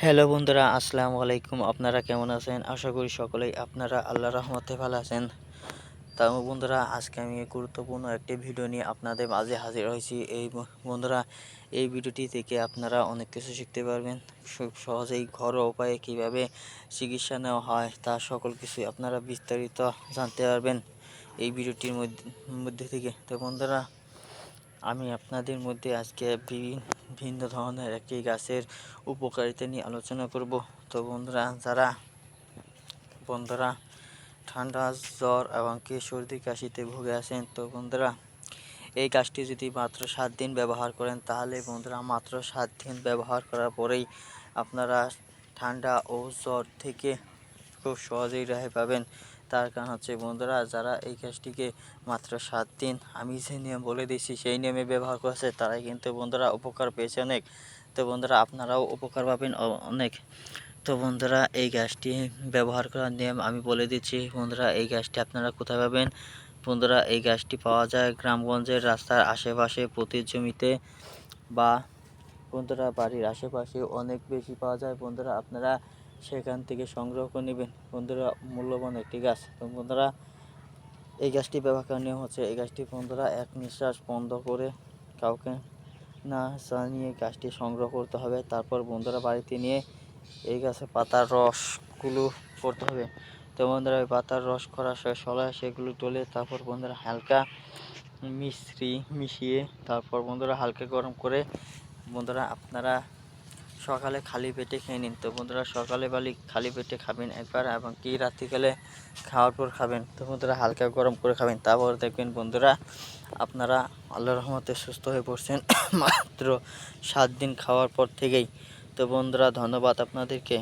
Hello বন্ধুরা, আসসালামু আলাইকুম। আপনারা কেমন আছেন? আশা করি সকলেই আপনারা আল্লাহ রহমতে ভালো আছেন। তাও বন্ধুরা, আজকে আমি গুরুত্বপূর্ণ একটি ভিডিও নিয়ে আপনাদের মাঝে হাজির হয়েছি। এই বন্ধুরা, এই ভিডিওটি থেকে আপনারা অনেক কিছু শিখতে পারবেন। সহজেই ঘরোয়া উপায়ে কীভাবে চিকিৎসা নেওয়া হয় তা সকল কিছু আপনারা বিস্তারিত জানতে পারবেন এই ভিডিওটির মধ্যে মধ্যে থেকে। তো বন্ধুরা আমি আপনাদের মধ্যে আজকে বিভি- ভিন্ন ধরনের একটি গাছের উপকারিতা নিয়ে আলোচনা করব। তো বন্ধুরা, যারা, বন্ধুরা, ঠান্ডা, জ্বর এবং কি সর্দি কাশিতে ভুগে আছেন, তো বন্ধুরা, এই গাছটি যদি মাত্র সাত দিন ব্যবহার করেন, তাহলে বন্ধুরা মাত্র সাত দিন ব্যবহার করার পরেই আপনারা ঠান্ডা ও জ্বর থেকে খুব সহজেই রেহাই পাবেন। তার কারণ হচ্ছে, বন্ধুরা, যারা এই গাছটিকে মাত্র সাত দিন আমি যে নিয়ম বলে দিয়েছি, সেই নিয়মে ব্যবহার করেছে, তারাই কিন্তু, বন্ধুরা, উপকার পেয়েছে অনেক। তো, বন্ধুরা, আপনারাও উপকার পাবেন অনেক। তো, বন্ধুরা, এই গ্যাসটি ব্যবহার করার নিয়ম আমি বলে দিচ্ছি, বন্ধুরা, এই গ্যাসটি আপনারা কোথায় পাবেন? বন্ধুরা, এই গ্যাসটি পাওয়া যায় গ্রামগঞ্জের রাস্তার আশেপাশে প্রতি জমিতে বা, বন্ধুরা, বাড়ির আশেপাশে অনেক বেশি পাওয়া যায়। বন্ধুরা, আপনারা সেখান থেকে সংগ্রহ করে নেবেন। বন্ধুরা, মূল্যবান একটি গাছ। তো বন্ধুরা, এই গাছটি ব্যবহার করার নিয়ম হচ্ছে, এই গাছটি বন্ধুরা এক নিঃশ্বাস বন্ধ করে কাউকে না জানিয়ে গাছটি সংগ্রহ করতে হবে। তারপর বন্ধুরা বাড়িতে নিয়ে এই গাছের পাতার রসগুলো করতে হবে। তো বন্ধুরা, ওই পাতার রস করা শেষ হলে সেগুলো তুলে তারপর বন্ধুরা হালকা মিশ্রি মিশিয়ে তারপর বন্ধুরা হালকা গরম করে বন্ধুরা আপনারা সকালে খালি পেটে খেয়ে নিন। তো বন্ধুরা, সকালে বালি খালি পেটে খাবেন একবার এবং কি রাত্রিকালে খাওয়ার পর খাবেন? তো বন্ধুরা, হালকা গরম করে খাবেন। তারপর দেখবেন বন্ধুরা, আপনারা আল্লাহ রহমতে সুস্থ হয়ে পড়ছেন। মাত্র সাত দিন খাওয়ার পর থেকেই। তো বন্ধুরা, ধন্যবাদ আপনাদেরকে।